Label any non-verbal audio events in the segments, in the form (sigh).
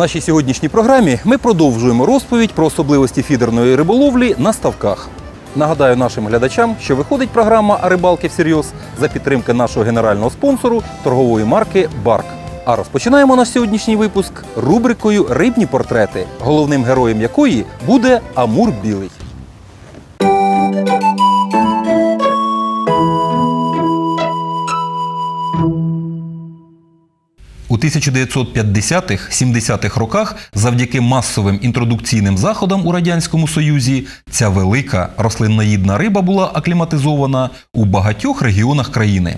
нашій сьогоднішній програмі ми продовжуємо розповідь про особливості фідерної риболовлі на ставках. Нагадаю нашим глядачам, що виходить програма рибалки всерйоз за підтримки нашого генерального спонсору торгової марки Барк. А розпочинаємо наш сьогоднішній випуск рубрикою Рибні портрети, головним героєм якої буде Амур Білий. 1950-70-х роках завдяки масовим інтродукційним заходам у Радянському Союзі ця велика рослинноїдна риба була акліматизована у багатьох регіонах країни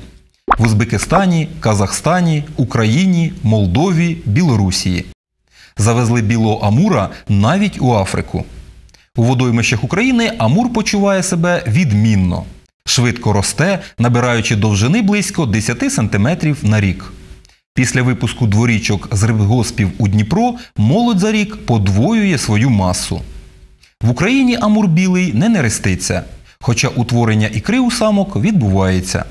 в Узбекистані, Казахстані, Україні, Молдові, Білорусії. Завезли білого амура навіть у Африку. У водоймищах України амур почуває себе відмінно. Швидко росте, набираючи довжини близько 10 см на рік. Після випуску дворічок з рибгоспів у Дніпро молодь за рік подвоює свою масу. В Україні амур білий не нереститься, хоча утворення ікри у самок відбувається.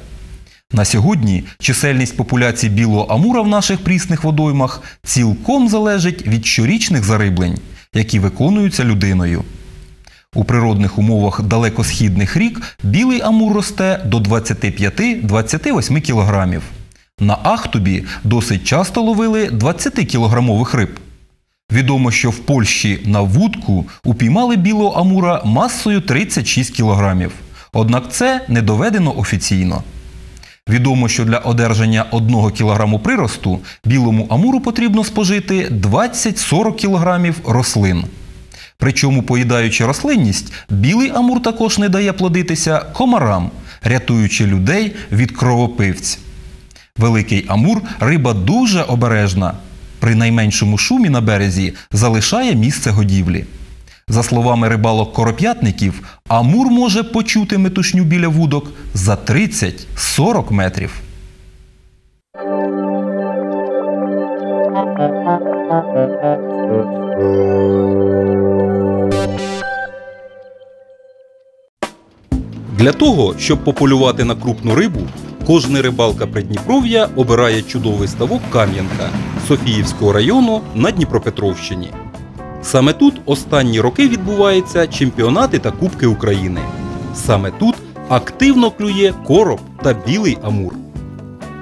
На сьогодні чисельність популяції білого амура в наших прісних водоймах цілком залежить від щорічних зариблень, які виконуються людиною. У природних умовах далекосхідних рік білий амур росте до 25-28 кілограмів. На Ахтубі досить часто ловили 20-кілограмових риб. Відомо, що в Польщі на вудку упіймали білого амура масою 36 кілограмів. Однак це не доведено офіційно. Відомо, що для одержання 1 кілограму приросту білому амуру потрібно спожити 20-40 кілограмів рослин. Причому, поїдаючи рослинність, білий амур також не дає плодитися комарам, рятуючи людей від кровопивць. Великий амур риба дуже обережна. При найменшому шумі на березі залишає місце годівлі. За словами рибалок-короп'ятників, амур може почути метушню біля вудок за 30-40 метрів. Для того, щоб пополювати на крупну рибу, кожний рибалка Придніпров'я обирає чудовий ставок Кам'янка Софіївського району на Дніпропетровщині. Саме тут останні роки відбуваються чемпіонати та Кубки України. Саме тут активно клює короб та білий амур.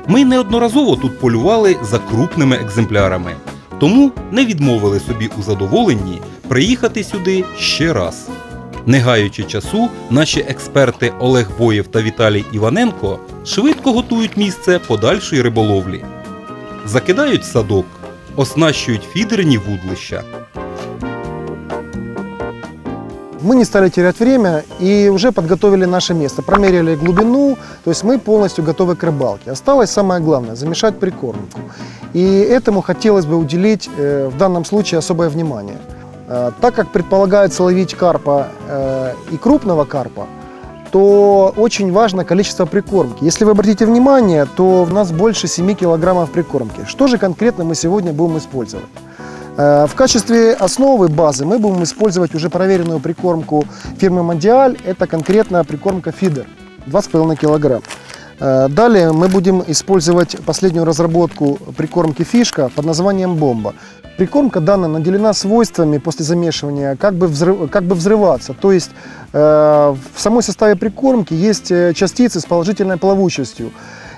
Ми неодноразово тут полювали за крупними екземплярами, тому не відмовили собі у задоволенні приїхати сюди ще раз. Не гаючи часу, наші експерти Олег Боєв та Віталій Іваненко швидко готують місце подальшої риболовлі. Закидають садок, оснащують фідерні вудлища. Мы не стали терять время и уже подготовили наше место. Промерили глубину, то есть мы полностью готовы к рыбалке. Осталось самое главное – замешать прикормку. И этому хотелось бы уделить э, в данном случае особое внимание. Э, Так как предполагается ловить карпа э, и крупного карпа, то очень важно количество прикормки. Если вы обратите внимание, то в нас больше 7 килограммов прикормки. Что же конкретно мы сегодня будем использовать? Э, В качестве основы базы мы будем использовать уже проверенную прикормку фирмы Мондиаль. Это конкретно прикормка фидер 2,5 кг. Э, Далее мы будем использовать последнюю разработку прикормки фишка под названием бомба. Прикормка данная наделена свойствами после замешивания как бы, взрыв, как бы взрываться. То есть э, в самой составе прикормки есть э, частицы с положительной плавучестью.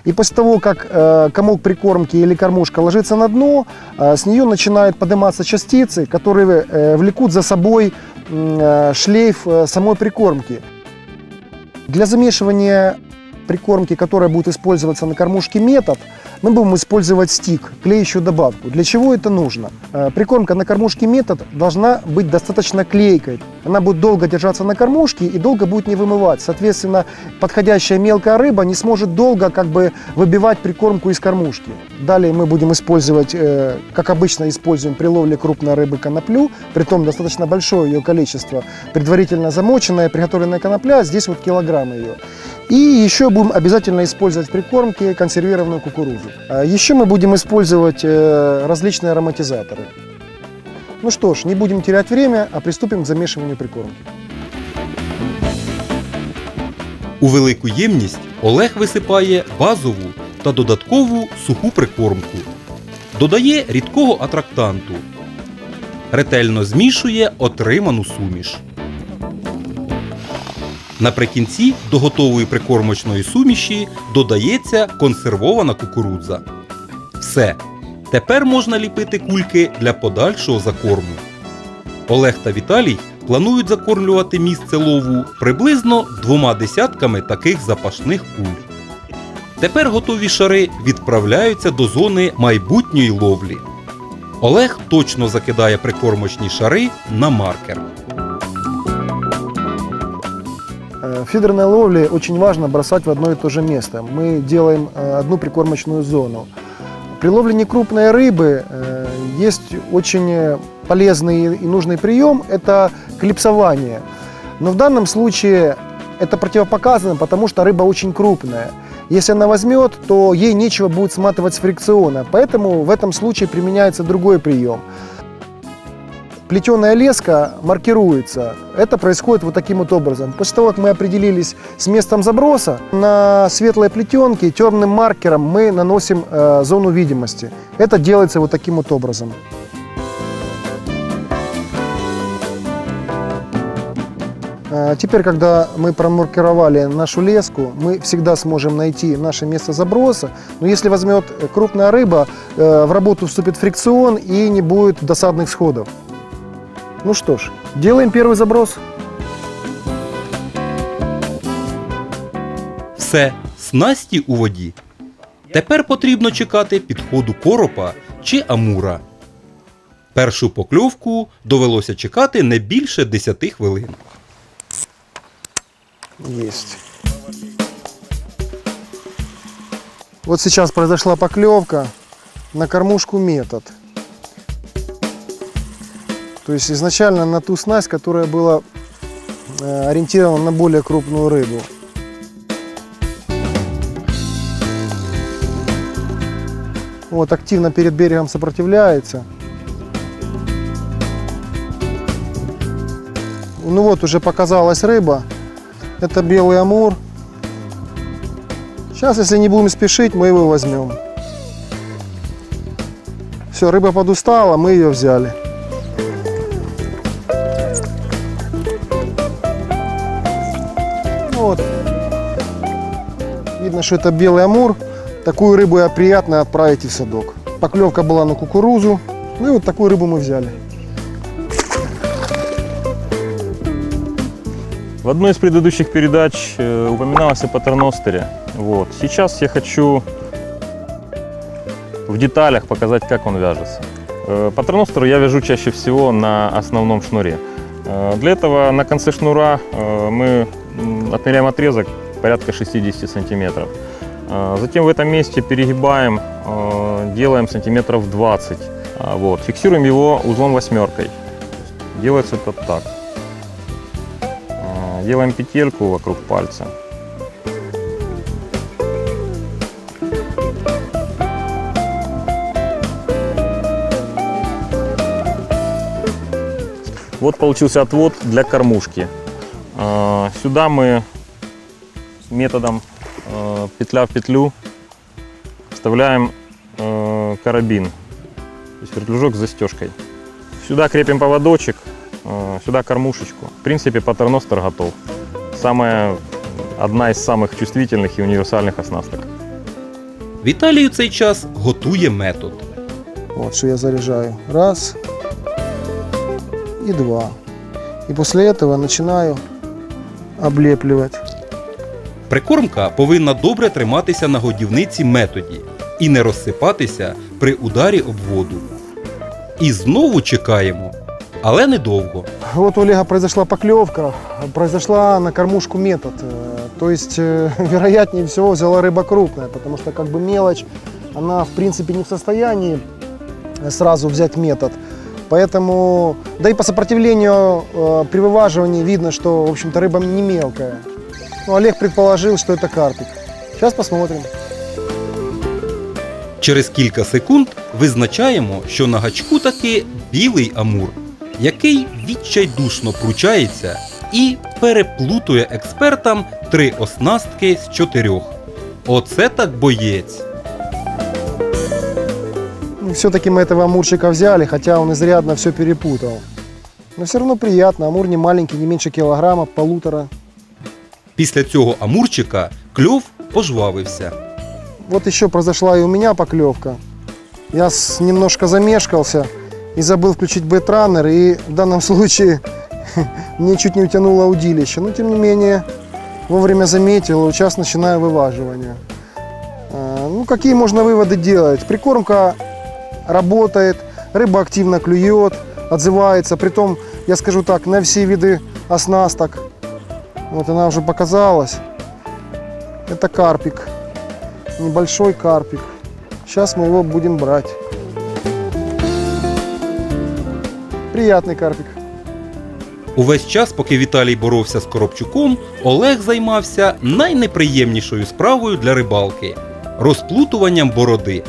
И после того, как э, комок прикормки или кормушка ложится на дно, э, с нее начинают подниматься частицы, которые э, влекут за собой э, шлейф э, самой прикормки. Для замешивания прикормки, которая будет использоваться на кормушке метод, мы будем использовать стик, клеящую добавку. Для чего это нужно? Э, Прикормка на кормушке метод должна быть достаточно клейкой. Она будет долго держаться на кормушке и долго будет не вымывать. Соответственно, подходящая мелкая рыба не сможет долго как бы выбивать прикормку из кормушки. Далее мы будем использовать, э, как обычно используем при ловле крупной рыбы коноплю, притом достаточно большое ее количество, предварительно замоченная, приготовленная конопля, здесь вот килограмм ее. И еще будем обязательно использовать в прикормке консервированную кукурузу. А Еще мы будем использовать э, различные ароматизаторы. Ну что ж, не будем терять время, а приступим к замешиванию прикормки. У велику ємність Олег висипає базову та додаткову суху прикормку. Додає рідкого атрактанту ретельно змішує отриману суміш. Наприкінці до готової прикормочної суміші додається консервована кукурудза. Все. Тепер можна ліпити кульки для подальшого закорму. Олег та Віталій планують закормлювати місце лову приблизно двома десятками таких запашних куль. Тепер готові шари відправляються до зони майбутньої ловлі. Олег точно закидає прикормочні шари на маркер. В фидерной ловле очень важно бросать в одно и то же место. Мы делаем э, одну прикормочную зону. При ловле некрупной рыбы э, есть очень э, полезный и нужный прием – это клипсование. Но в данном случае это противопоказано, потому что рыба очень крупная. Если она возьмет, то ей нечего будет сматывать с фрикциона. Поэтому в этом случае применяется другой прием. Плетеная леска маркируется. Это происходит вот таким вот образом. После того, как мы определились с местом заброса, на светлой плетенке темным маркером мы наносим э, зону видимости. Это делается вот таким вот образом. Э, Теперь, когда мы промаркировали нашу леску, мы всегда сможем найти наше место заброса. Но если возьмет крупная рыба, э, в работу вступит фрикцион и не будет досадных сходов. Ну что ж, делаем первый заброс. Все, снасті у воді. Тепер потрібно чекати підходу коропа чи амура. Першу покльовку довелося чекати не більше 10 хвилин. Есть. Вот сейчас произошла поклевка на кормушку метод. То есть изначально на ту снасть, которая была э, ориентирована на более крупную рыбу. Вот активно перед берегом сопротивляется. Ну вот уже показалась рыба. Это белый амур. Сейчас, если не будем спешить, мы его возьмем. Все, рыба подустала, мы ее взяли. Видно, что это белый амур. Такую рыбу я приятно отправить и в садок. Поклевка была на кукурузу. Ну и вот такую рыбу мы взяли. В одной из предыдущих передач э, упоминалось о патерностере. Вот. Сейчас я хочу в деталях показать, как он вяжется. Э, Патерностер я вяжу чаще всего на основном шнуре. Э, Для этого на конце шнура мы отмеряем отрезок порядка 60 сантиметров. Э, Затем в этом месте перегибаем, э, делаем сантиметров 20. А, Вот. Фиксируем его узлом восьмеркой. Делается это так. А, Делаем петельку вокруг пальца. Вот получился отвод для кормушки. А, Сюда мы методом э, петля в петлю вставляем э, карабин, то есть вертлюжок с застежкой. Сюда крепим поводочек, э, сюда кормушечку. В принципе, патерностер готов. Самая, одна из самых чувствительных и универсальных оснасток. Віталій у цей час готує метод. Вот что я заряжаю. Раз и два. И после этого начинаю облепливать. Прикормка повинна добре триматися на годівниці методі і не розсипатися при ударі об воду. І знову чекаємо, але недовго. Вот у Олега произошла поклевка, произошла на кормушку метод. Э, То есть, э, вероятнее (laughs) всего, взяла рыба крупная, потому что как бы мелочь, она в принципе не в состоянии сразу взять метод. Поэтому, да и по сопротивлению э, при вываживании видно, что, в общем-то, рыба не мелкая. Ну, Олег предположил, что это карпик. Сейчас посмотрим. Через кілька секунд визначаємо, що на гачку таки білий амур, який відчайдушно пручається і переплутує експертам три оснастки з чотирьох. Оце так боєць. Ну, Все-таки мы этого амурчика взяли, хотя он изрядно все перепутал. Но все равно приятно. Амур не маленький, не меньше килограмма, полутора. Після цього амурчика кльов пожвавився. Вот еще произошла и у меня поклевка. Я с- немножко замешкался и забыл включить бейтранер, и в данном случае (laughs) мне чуть не утянуло удилище. Но тем не менее, вовремя заметил, и сейчас начинаю вываживание. А, Ну, какие можно выводы делать? Прикормка работает, рыба активно клюет, отзывается. Притом, я скажу так, на все виды оснасток. Вот она уже показалась. Это карпик небольшой карпик. Сейчас мы его будем брать. Приятный карпик. Увесь час, поки Віталій боровся з Коробчуком, Олег займався найнеприємнішою справою для рибалки розплутуванням бороди,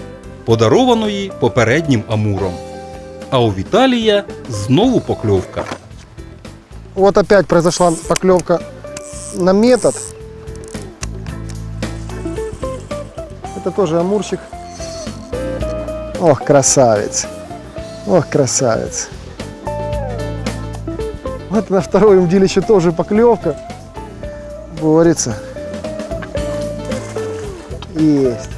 подарованої попереднім амуром. А у Віталія знову покльовка. Вот опять произошла поклевка на метод. Это тоже амурчик. Ох, красавец. Ох, красавец. Вот на втором удилище тоже поклевка. Говорится. Есть.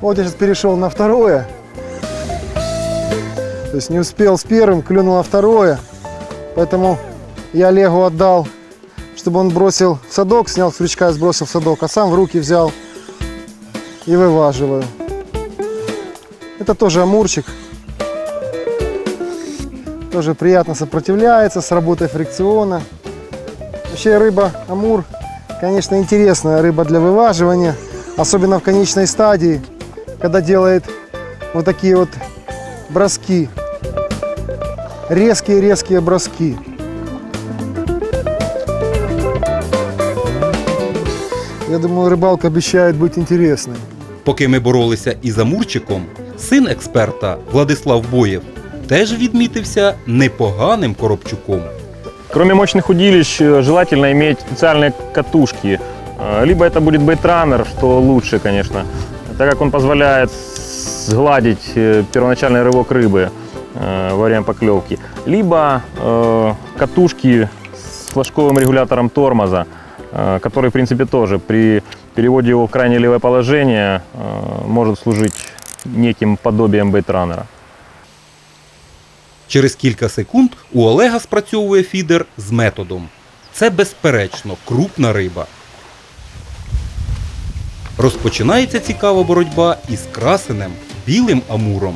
Вот я сейчас перешел на второе. То есть не успел с первым, клюнул на второе. Поэтому я Олегу отдал, чтобы он бросил в садок, снял с крючка и сбросил в садок, а сам в руки взял и вываживаю. Это тоже амурчик. Тоже приятно сопротивляется с работой фрикциона. Вообще рыба амур, конечно, интересная рыба для вываживания. Особенно в конечной стадии, когда делает вот такие вот броски. Резкие-резкие броски. Я думаю, рыбалка обещает быть интересной. Поки ми боролися із амурчиком, син експерта Владислав Боєв теж відмітився непоганим Коробчуком. Кроме мощных удилищ, э, желательно иметь специальные катушки. Э, Либо это будет бейтранер, что лучше, конечно, так как он позволяет сгладить э, первоначальный рывок рыбы э, во время поклевки. Либо э, катушки с флажковым регулятором тормоза, э, который, в принципе, тоже при переводе его в крайне левое положение э, может служить неким подобием бейтранера. Через кілька секунд у Олега спрацьовує фідер з методом. Це безперечно крупна риба. Розпочинається цікава боротьба із красенем білим амуром.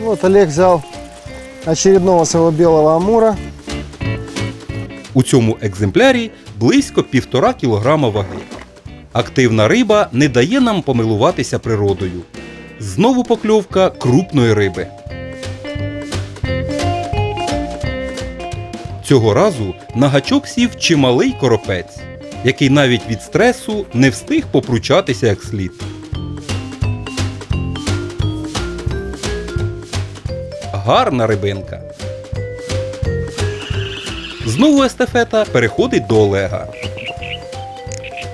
Вот Олег взял очередного своего белого амура. У цьому екземплярі близько півтора кілограма ваги. Активна риба не дає нам помилуватися природою. Знову покльовка крупної риби. Цього разу на гачок сів чималий коропець, який навіть від стресу не встиг попручатися як слід. Гарна рибинка. Знову естафета переходить до Олега.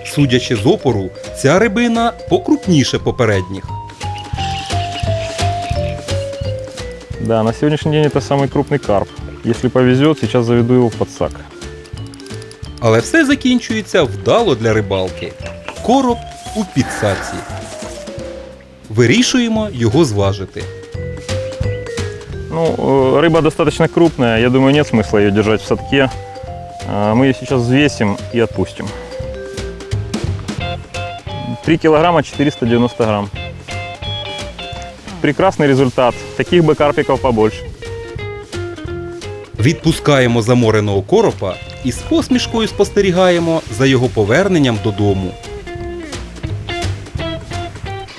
Судячи з опору, ця рибина покрупніше попередніх. Да, на сегодняшний день это самый крупный карп. Если повезет, сейчас заведу его в подсак. Але все закінчується вдало для рибалки. Короб у підсаці. Вирішуємо його зважити. Ну, э, рыба достаточно крупная, я думаю, нет смысла ее держать в садке. А, Мы ее сейчас взвесим и отпустим. 3 килограмма 490 грамм. Прекрасный результат. Таких бы карпиков побольше. Відпускаємо замореного коропа і з посмішкою спостерігаємо за його поверненням додому.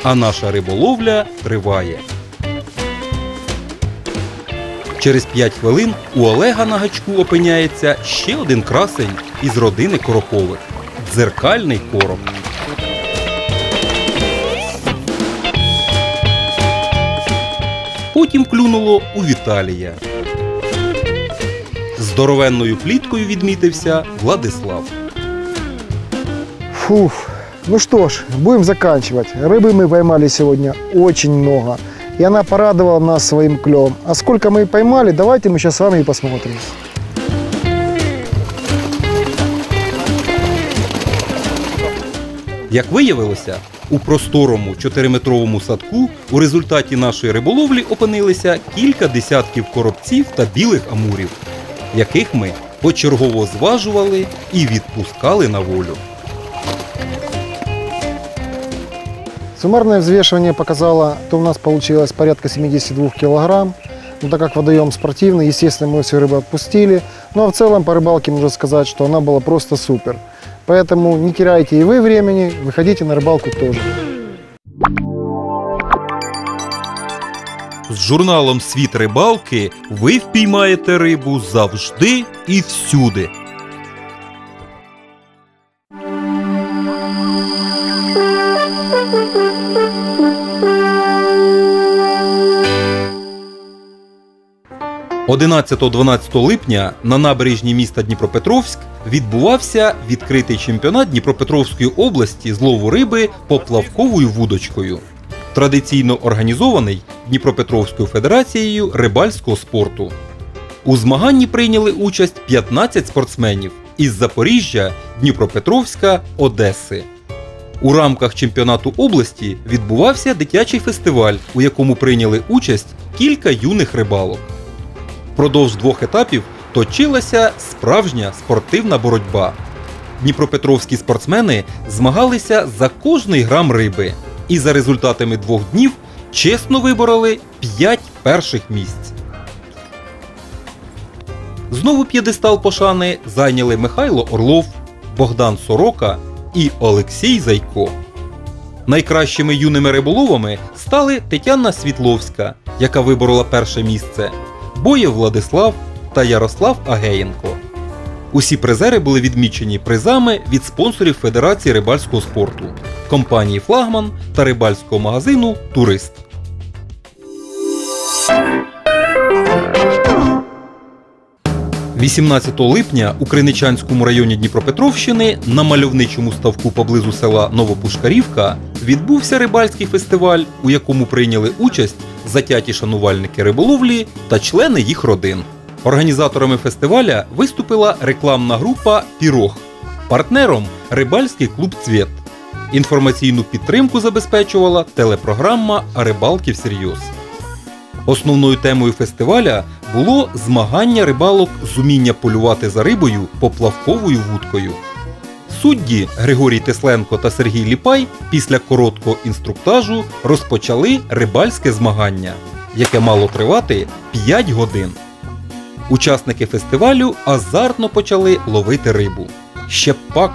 А наша риболовля триває. Через п'ять хвилин у Олега на гачку опиняється ще один красень із родини коропових дзеркальний короб. Потім клюнуло у Віталія. Здоровенною пліткою відмітився Владислав. Фуф, ну що ж, будемо заканчивать. Риби ми поймали сьогодні очень много. И она порадовала нас своим клевом. А сколько мы поймали, давайте мы сейчас с вами и посмотрим. Як виявилося, у просторому 4-метровому садку у результаті нашої риболовлі опинилися кілька десятків коробців та білих амурів, яких ми почергово зважували і відпускали на волю. Суммарное взвешивание показало, то у нас получилось порядка 72 килограмм. Ну, так как водоем спортивный, естественно, мы всю рыбу отпустили. Ну а в целом по рыбалке можно сказать, что она была просто супер. Поэтому не теряйте и вы времени, выходите на рыбалку тоже. З журналом Світ рибалки ви впіймаєте рибу завжди і всюди. – 11-12 липня на набережні міста Дніпропетровськ відбувався відкритий чемпіонат Дніпропетровської області з лову риби поплавковою вудочкою традиційно організований Дніпропетровською федерацією рибальського спорту. У змаганні прийняли участь 15 спортсменів із Запоріжжя, Дніпропетровська, Одеси. У рамках чемпіонату області відбувався дитячий фестиваль, у якому прийняли участь кілька юних рибалок. Впродовж двох етапів точилася справжня спортивна боротьба. Дніпропетровські спортсмени змагалися за кожний грам риби і за результатами двох днів чесно вибороли 5 перших місць. Знову п'єдестал пошани зайняли Михайло Орлов, Богдан Сорока і Олексій Зайко. Найкращими юними риболовами стали Тетяна Світловська, яка виборола перше місце, Боєв Владислав та Ярослав Агеєнко. Усі призери були відмічені призами від спонсорів Федерації рибальського спорту, компанії Флагман та рибальського магазину Турист. – 18 липня у Криничанському районі Дніпропетровщини на мальовничому ставку поблизу села Новопушкарівка відбувся рибальський фестиваль, у якому прийняли участь затяті шанувальники риболовлі та члени їх родин. Організаторами фестиваля виступила рекламна група Пірог, партнером рибальський клуб Цвєт. Інформаційну підтримку забезпечувала телепрограма «А рибалки всерйоз. Основною темою фестиваля було змагання рибалок з уміння полювати за рибою поплавковою вудкою. Судді Григорій Тесленко та Сергій Ліпай після короткого інструктажу розпочали рибальське змагання, яке мало тривати 5 годин. Учасники фестивалю азартно почали ловити рибу. Ще пак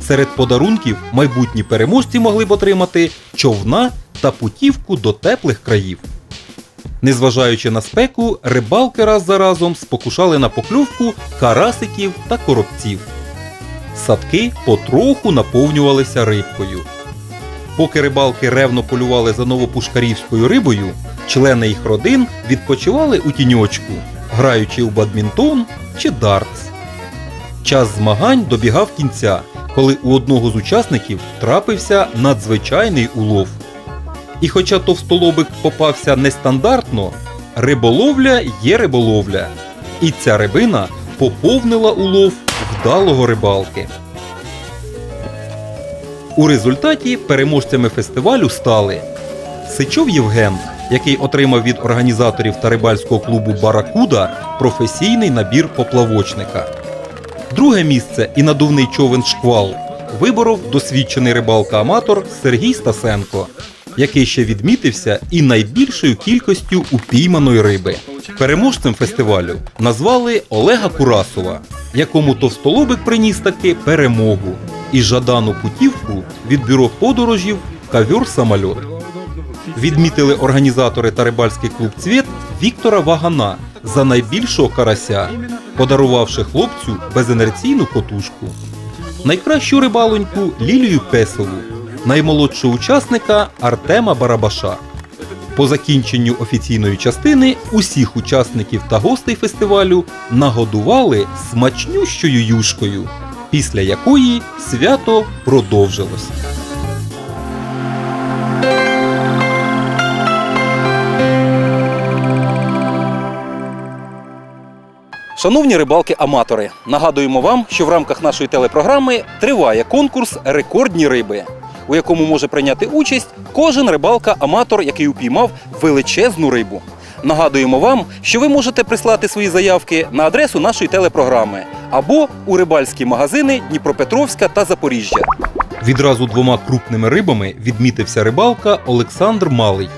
серед подарунків майбутні переможці могли б отримати човна та путівку до теплих країв. Незважаючи на спеку, рибалки раз за разом спокушали на покльовку карасиків та коробців. Садки потроху наповнювалися рибкою. Поки рибалки ревно полювали за новопушкарівською рибою, члени їх родин відпочивали у тіньочку, граючи у бадмінтон чи дартс. Час змагань добігав кінця, коли у одного з учасників трапився надзвичайний улов. І хоча товстолобик попався нестандартно, риболовля є риболовля. І ця рибина поповнила улов вдалого рибалки. У результаті переможцями фестивалю стали Сичов Євген, який отримав від організаторів та рибальського клубу Баракуда професійний набір поплавочника. Друге місце і надувний човен Шквал виборов досвідчений рибалка-аматор Сергій Стасенко, який ще відмітився і найбільшою кількістю упійманої риби. Переможцем фестивалю назвали Олега Курасова, якому товстолобик приніс таки перемогу і жадану путівку від бюро подорожів Кавьор самольот. Відмітили організатори та рибальський клуб Цвіт Віктора Вагана за найбільшого карася, подарувавши хлопцю безінерційну котушку. Найкращу рибалоньку Лілію Песову, наймолодшого учасника Артема Барабаша. По закінченню офіційної частини усіх учасників та гостей фестивалю нагодували смачнющою юшкою, після якої свято продовжилось. Шановні рибалки-аматори, нагадуємо вам, що в рамках нашої телепрограми триває конкурс Рекордні риби, у якому може прийняти участь кожен рибалка-аматор, який упіймав величезну рибу. Нагадуємо вам, що ви можете прислати свої заявки на адресу нашої телепрограми або у рибальські магазини Дніпропетровська та Запоріжжя. Відразу двома крупними рибами відмітився рибалка Олександр Малий.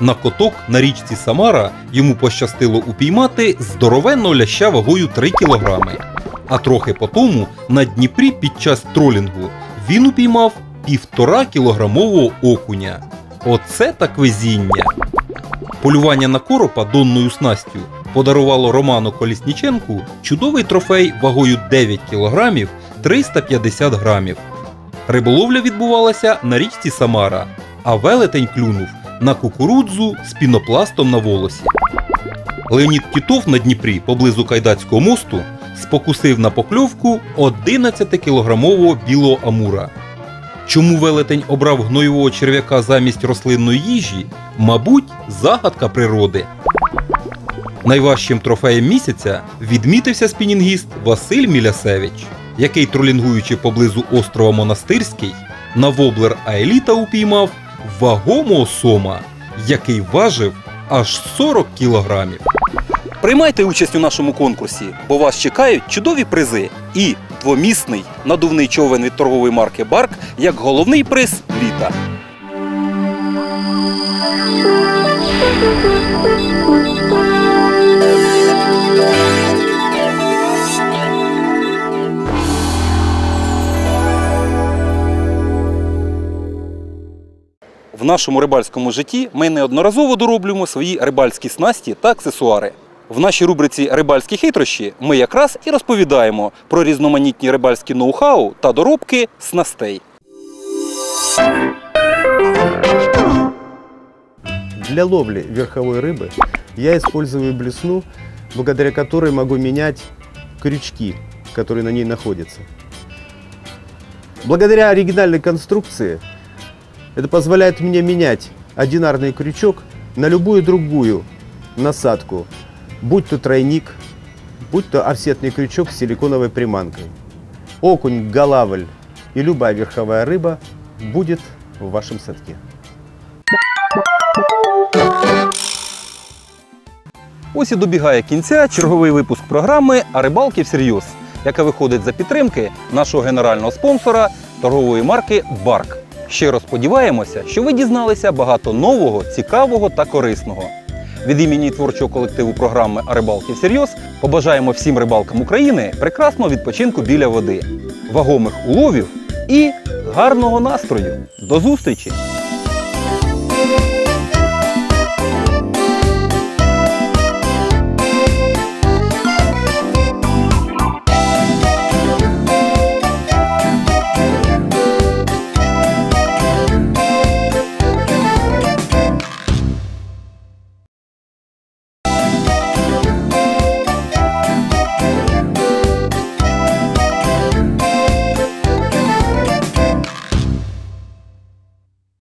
На коток на річці Самара йому пощастило упіймати здоровенного ляща вагою 3 кілограми. А трохи по тому на Дніпрі під час тролінгу він упіймав півтора кілограмового окуня. Оце так везіння! Полювання на коропа донною снастю подарувало Роману Колісніченку чудовий трофей вагою 9 кілограмів 350 грамів. Риболовля відбувалася на річці Самара, а велетень клюнув на кукурудзу з пінопластом на волосі. Леонід Тітов на Дніпрі поблизу Кайдацького мосту спокусив на покльовку 11-кілограмового білого амура. Чому велетень обрав гноєвого черв'яка замість рослинної їжі, мабуть, загадка природи. Найважчим трофеєм місяця відмітився спінінгіст Василь Мілясевич, який, тролінгуючи поблизу острова Монастирський, на воблер Аеліта упіймав вагомого сома, який важив аж 40 кілограмів. Приймайте участь у нашому конкурсі, бо вас чекають чудові призи і двомісний надувний човен від торгової марки Барк як головний приз літа. В нашому рибальському житті ми неодноразово дороблюємо свої рибальські снасті та аксесуари. В нашій рубриці Рибальські хитрощі ми якраз і розповідаємо про різноманітні рибальські ноу-хау та доробки снастей. Для ловли верховой рыбы я использую блесну, благодаря которой могу менять крючки, которые на ней находятся. Благодаря оригинальной конструкции это позволяет мне менять одинарный крючок на любую другую насадку, будь то тройник, будь то офсетный крючок с силиконовой приманкой. Окунь, голавль и любая верховая рыба будет в вашем садке. Ось і добігає кінця черговий випуск програми А рибалки всерйоз, яка виходить за підтримки нашого генерального спонсора торгової марки Барк. Щиро сподіваємося, що ви дізналися багато нового, цікавого та корисного. Від імені творчого колективу програми А рибалки всерйоз побажаємо всім рибалкам України прекрасного відпочинку біля води, вагомих уловів і гарного настрою. До зустрічі!